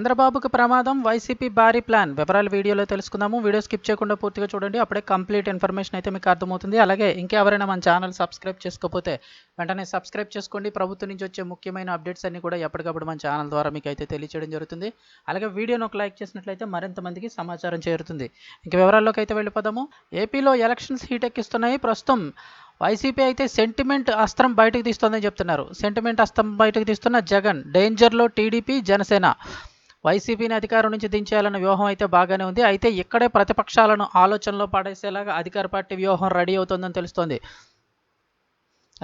చంద్రబాబుకు ప్రమాదం వైసీపీ భారీ ప్లాన్. వివరాలు వీడియోలో తెలుసుకుందాము. వీడియో స్కిప్ చేయకుండా పూర్తిగా చూడండి. అప్పుడే కంప్లీట్ ఇన్ఫర్మేషన్ అయితే మీకు అర్థమవుతుంది. అలాగే ఇంకెవరైనా మన ఛానల్ సబ్స్క్రైబ్ చేసుకోకపోతే వెంటనే సబ్స్క్రైబ్ చేసుకోండి. ప్రభుత్వం నుంచి వచ్చే ముఖ్యమైన అప్డేట్స్ అన్ని కూడా ఎప్పటికప్పుడు మన ఛానల్ ద్వారా మీకు అయితే తెలియచేయడం జరుగుతుంది. అలాగే వీడియోను ఒక లైక్ చేసినట్లయితే మరింత మందికి సమాచారం చేరుతుంది. ఇంక వివరాల్లోకి అయితే వెళ్ళిపోదాము. ఏపీలో ఎలక్షన్స్ హీట్ ఎక్కిస్తున్నాయి. ప్రస్తుతం వైసీపీ అయితే సెంటిమెంట్ అస్త్రం బయటకు తీస్తోందని చెప్తున్నారు. సెంటిమెంట్ అస్త్రం బయటకు తీస్తున్న జగన్ డేంజర్లో టీడీపీ జనసేన. వైసీపీని అధికారం నుంచి దించేయాలన్న వ్యూహం అయితే బాగానే ఉంది. అయితే ఇక్కడే ప్రతిపక్షాలను ఆలోచనలో పడేసేలాగా అధికార పార్టీ వ్యూహం రెడీ అవుతుందని తెలుస్తోంది.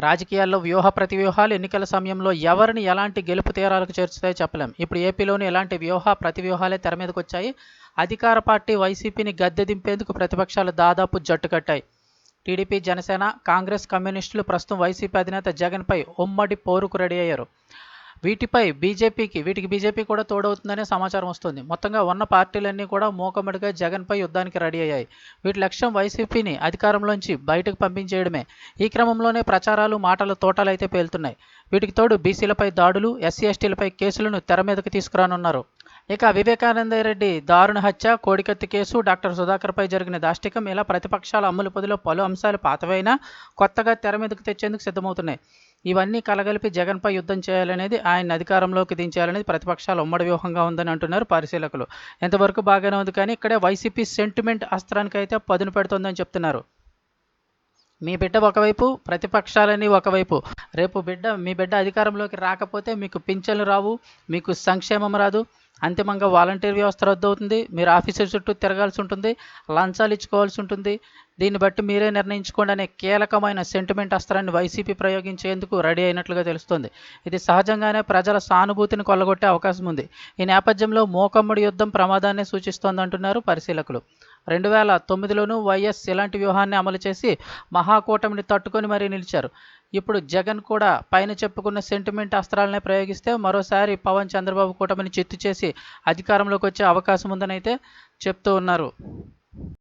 రాజకీయాల్లో వ్యూహ ప్రతి వ్యూహాలు ఎన్నికల సమయంలో ఎవరిని ఎలాంటి గెలుపు తీరాలకు చేర్చుతాయో చెప్పలేం. ఇప్పుడు ఏపీలోని ఎలాంటి వ్యూహ ప్రతి వ్యూహాలే తెర మీదకి వచ్చాయి. అధికార పార్టీ వైసీపీని గద్దె దింపేందుకు ప్రతిపక్షాలు దాదాపు జట్టు కట్టాయి. టీడీపీ జనసేన కాంగ్రెస్ కమ్యూనిస్టులు ప్రస్తుతం వైసీపీ అధినేత జగన్పై ఉమ్మడి పోరుకు రెడీ అయ్యారు. వీటిపై బీజేపీకి వీటికి బీజేపీ కూడా తోడవుతుందనే సమాచారం వస్తుంది. మొత్తంగా ఉన్న పార్టీలన్నీ కూడా మూకమ్మడిగా జగన్పై యుద్ధానికి రెడీ అయ్యాయి. వీటి లక్ష్యం వైసీపీని అధికారంలోంచి బయటకు పంపించేయడమే. ఈ క్రమంలోనే ప్రచారాలు మాటల తోటలు అయితే పేలుతున్నాయి. వీటికి తోడు బీసీలపై దాడులు ఎస్సీ ఎస్టీలపై కేసులను తెర మీదకు తీసుకురానున్నారు. ఇక వివేకానంద రెడ్డి దారుణ హత్య కోడికత్తి కేసు డాక్టర్ సుధాకర్పై జరిగిన దాష్టికం ఇలా ప్రతిపక్షాల అమ్ముల పొదిలో పలు అంశాలు పాతవైనా కొత్తగా తెర మీదకు తెచ్చేందుకు సిద్ధమవుతున్నాయి. ఇవన్నీ కలగలిపి జగన్పై యుద్ధం చేయాలనేది ఆయన అధికారంలోకి దించాలనేది ప్రతిపక్షాల ఉమ్మడి వ్యూహంగా ఉందని అంటున్నారు పరిశీలకులు. ఎంతవరకు బాగానే ఉంది కానీ ఇక్కడే వైసీపీ సెంటిమెంట్ అస్త్రానికి అయితే పదును పెడుతోందని చెప్తున్నారు. మీ బిడ్డ ఒకవైపు ప్రతిపక్షాలని ఒకవైపు. రేపు బిడ్డ మీ బిడ్డ అధికారంలోకి రాకపోతే మీకు పింఛన్లు రావు మీకు సంక్షేమం రాదు. అంతిమంగా వాలంటీర్ వ్యవస్థ రద్దు అవుతుంది. మీరు ఆఫీసర్ చుట్టూ తిరగాల్సి ఉంటుంది లంచాలు ఇచ్చుకోవాల్సి ఉంటుంది. దీన్ని బట్టి మీరే నిర్ణయించుకోండి అనే కీలకమైన సెంటిమెంట్ అస్త్రాన్ని వైసీపీ ప్రయోగించేందుకు రెడీ అయినట్లుగా తెలుస్తోంది. ఇది సహజంగానే ప్రజల సానుభూతిని కొల్లగొట్టే అవకాశం ఉంది. ఈ నేపథ్యంలో మోకమ్మడి యుద్ధం ప్రమాదాన్ని సూచిస్తోందంటున్నారు పరిశీలకులు. రెండు వేల తొమ్మిదిలోనూ వైఎస్ ఇలాంటి వ్యూహాన్ని అమలు చేసి మహాకూటమిని తట్టుకొని మరీ నిలిచారు. ఇప్పుడు జగన్ కూడా పైన చెప్పుకున్న సెంటిమెంట్ అస్త్రాలనే ప్రయోగిస్తే మరోసారి పవన్ చంద్రబాబు కూటమిని చిత్తు చేసి అధికారంలోకి వచ్చే అవకాశం ఉందని అయితే చెప్తూ ఉన్నారు.